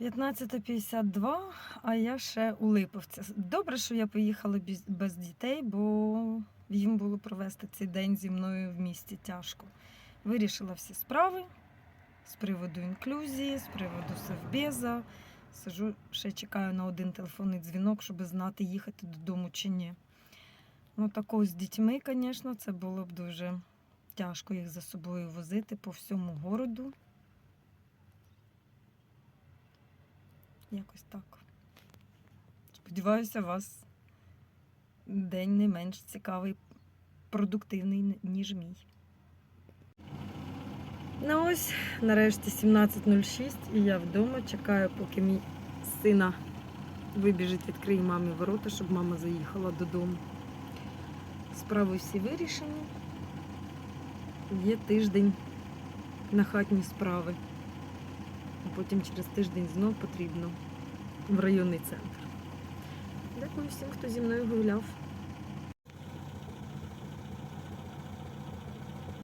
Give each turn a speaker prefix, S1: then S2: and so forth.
S1: 15.52, а я ще у Липовці. Добре, що я поїхала без- дітей, бо їм було провести цей день зі мною в місті тяжко. Вирішила всі справи з приводу інклюзії, з приводу совбеза. Сижу, ще чекаю на один телефонний дзвінок, щоб знати, їхати додому чи ні. Ну, такого з дітьми, звісно, це було б дуже тяжко їх за собою возити по всьому городу. Якось так. Сподіваюся, у вас день не менш цікавий, продуктивний, ніж мій. Ну ось, нарешті 17.06 і я вдома чекаю, поки мій сина вибіжить, відкриє мамі ворота, щоб мама заїхала додому. Справи всі вирішені. Є тиждень на хатні справи. Потім через тиждень знов потрібно в районний центр. Дякую всім, хто зі мною гуляв.